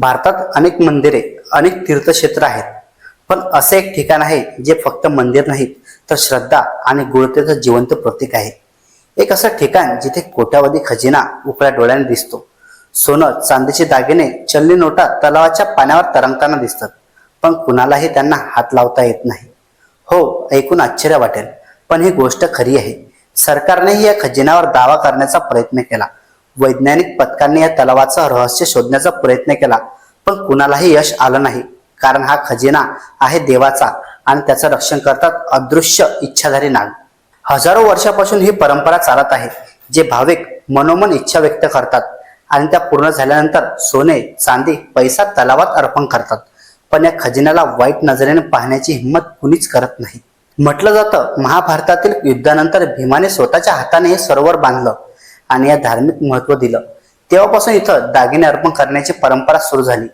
भारतात अनेक मंदिरे अनेक तीर्थक्षेत्र आहेत. पण असं एक ठिकाण आहे जे फक्त मंदिर नाहीत तर श्रद्धा आणि गुणतेचं जिवंत प्रतीक आहे. एक असं ठिकाण जिथे कोट्यावधी खजिना उकळ्या डोळ्याने दिसतो. सोनं चांदीचे दागिने चलनी नोटा तलावाच्या पाण्यावर तरंगताना दिसतात पण कुणालाही त्यांना हात लावता येत नाही. हो ऐकून आश्चर्य वाटेल पण ही गोष्ट खरी आहे. सरकारनेही या खजिन्यावर दावा करण्याचा प्रयत्न केला. वैज्ञानिक पथकांनी या तलावाचं रहस्य शोधण्याचा प्रयत्न केला पण कुणालाही यश आलं नाही. कारण हा खजिना आहे देवाचा आणि त्याचं रक्षण करतात अदृश्य इच्छाधारी नाग. हजारो वर्षापासून ही परंपरा चालत आहे जे भाविक मनोमन इच्छा व्यक्त करतात आणि त्या पूर्ण झाल्यानंतर सोने चांदी पैसा तलावात अर्पण करतात. पण या खजिन्याला वाईट नजरेने पाहण्याची हिंमत कुणीच करत नाही. म्हटलं जातं महाभारतातील युद्धानंतर भीमाने स्वतःच्या हाताने हे सरोवर बांधलं. आणि या धार्मिक महत्त्व दिलं. तेव्हापासून इथं दागिने अर्पण करण्याची परंपरा सुरू झाली.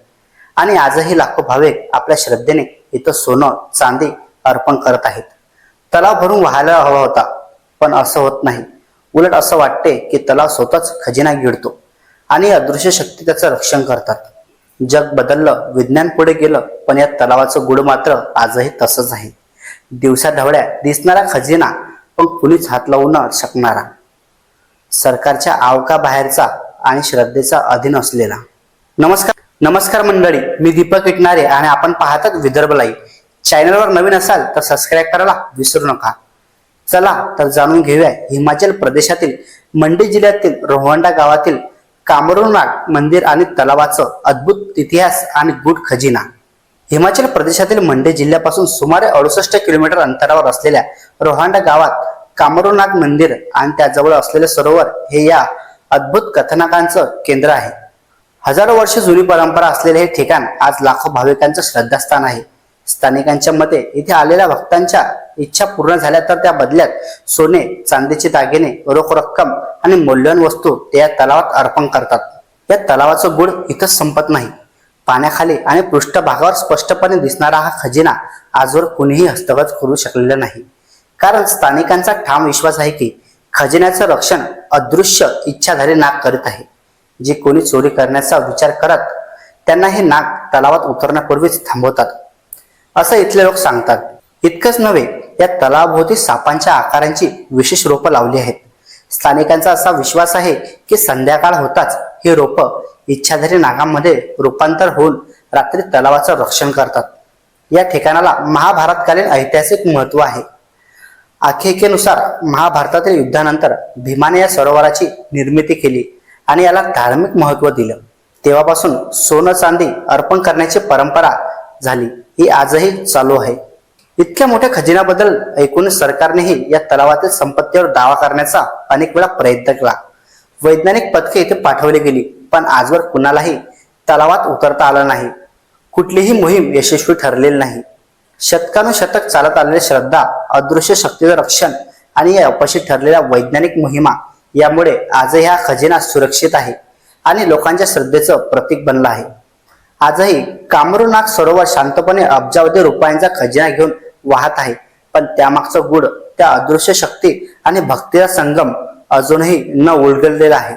आणि आजही लाखो भाविक आपल्या श्रद्धेने इथं सोनं चांदी अर्पण करत आहेत. तलाव भरून व्हायला हवा होता पण असं होत नाही. उलट असं वाटते की तलाव स्वतःच खजिना गिळतो आणि अदृश्य शक्ती त्याचं रक्षण करतात. जग बदललं विज्ञान पुढे गेलं पण या तलावाचं गुड मात्र आजही तसंच आहे. दिवसा ढवळ्या दिसणारा खजिना पण कुणीच हात लावू न शकणारा. सरकारच्या आवका बाहेरचा आणि श्रद्धेचा अधीन असलेला. नमस्कार नमस्कार मंडळी. मी दीपक इटणारे आणि आपण पाहतात विदर्भ लाईव्ह. चॅनलवर नवीन असाल तर सबस्क्राईब करायला विसरू नका. चला तर जाणून घेऊया हिमाचल प्रदेशातील मंडी जिल्ह्यातील रोहंडा गावातील कामरूनाग मंदिर आणि तलावाचं अद्भुत इतिहास आणि गुड खजिना. हिमाचल प्रदेशातील मंडी जिल्ह्यापासून सुमारे अडुसष्ट किलोमीटर अंतरावर असलेल्या रोहांडा गावात कामरूनाग मंदिर आणि त्याजवळ असलेले सरोवर हे या अद्भुत कथानकांचं केंद्र आहे. हजारो वर्ष जुनी परंपरा असलेले हे ठिकाण आज लाखो भाविकांचं श्रद्धास्थान आहे. स्थानिकांच्या मते इथे आलेल्या भक्तांच्या इच्छा पूर्ण झाल्या तर त्या बदल्यात सोने चांदीचे दागिने रोख रक्कम आणि मौल्यवान वस्तू ते या तलावात अर्पण करतात. या तलावाचं गुड इथंच संपत नाही. पाण्याखाली आणि पृष्ठभागावर स्पष्टपणे दिसणारा हा खजिना आजवर कुणीही हस्तगत करू शकलेला नाही. कारण स्थानिकांचा ठाम विश्वास आहे की खजिन्याचं रक्षण अदृश्य इच्छाधारी नाग करीत आहे. जे कोणी चोरी करण्याचा विचार करत त्यांना हे नाग तलावात उतरण्यापूर्वीच थांबवतात. असं इथले लोक सांगतात. इतकंच नव्हे या तलावाभोवती सापांच्या आकारांची विशेष रोपं लावली आहेत. स्थानिकांचा असा विश्वास आहे की संध्याकाळ होताच ही रोपं इच्छाधारी नागांमध्ये रूपांतर होऊन रात्री तलावाचं रक्षण करतात. या ठिकाणाला महाभारतकालीन ऐतिहासिक महत्त्व आहे. आख्यायिकेनुसार महाभारतातील युद्धानंतर भीमाने या सरोवराची निर्मिती केली आणि याला धार्मिक महत्त्व दिलं. तेव्हापासून सोनं चांदी अर्पण करण्याची परंपरा झाली. ही आजही चालू आहे. इतक्या मोठ्या खजिन्याबद्दल ऐकून सरकारनेही या तलावातील संपत्तीवर दावा करण्याचा अनेक वेळा प्रयत्न केला. वैज्ञानिक पथके इथे पाठवली गेली पण आजवर कुणालाही तलावात उतरता आलं नाही. कुठलीही मोहीम यशस्वी ठरलेली नाही. शतकानुशतक चालत आलेली श्रद्धा अदृश्य शक्तीचं रक्षण आणि या अपशी ठरलेल्या वैज्ञानिक मोहिमा यामुळे आजही हा खजिना सुरक्षित आहे आणि लोकांच्या श्रद्धेचं प्रतीक बनलं आहे. आजही कामरूनाग सरोवर शांतपणे अब्जावधी रुपयांचा खजिना घेऊन वाहत आहे. पण त्यामागचं गुड त्या अदृश्य शक्ती आणि भक्तीचा संगम अजूनही न उलगडलेला आहे.